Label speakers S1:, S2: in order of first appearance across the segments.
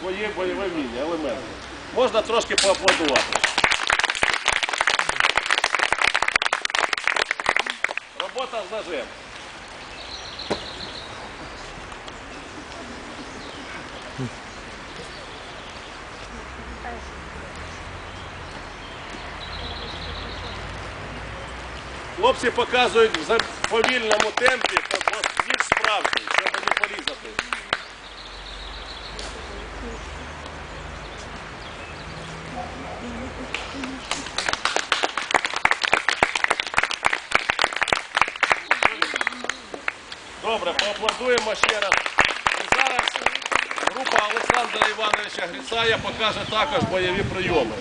S1: своє бойове вміння, елементи. Можна трошки поаплодувати. Робота з ножем. Хлопці показують в повільному темпі, Добре, поаплодуємо ще раз. І зараз група Олександра Івановича Грицая покаже також бойові прийоми.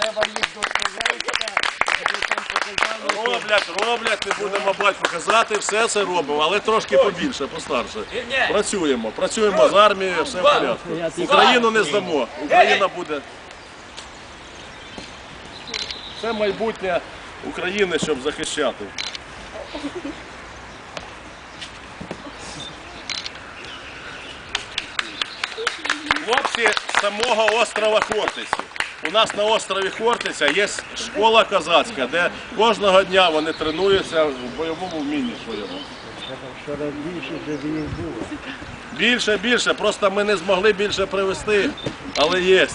S2: Треба їх.
S1: Роблять, роблять, не будемо бать показати, все це робимо, але трошки побільше, постарше. Працюємо, працюємо з армією, все в порядку. Україну не здамо, Україна буде. Це майбутнє України, щоб захищати. Хлопці з самого острова Хортиці. У нас на острові Хортиця є школа козацька, де кожного дня вони тренуються в бойовому вмінні своєму. Більше, більше, просто ми не змогли більше привезти, але є.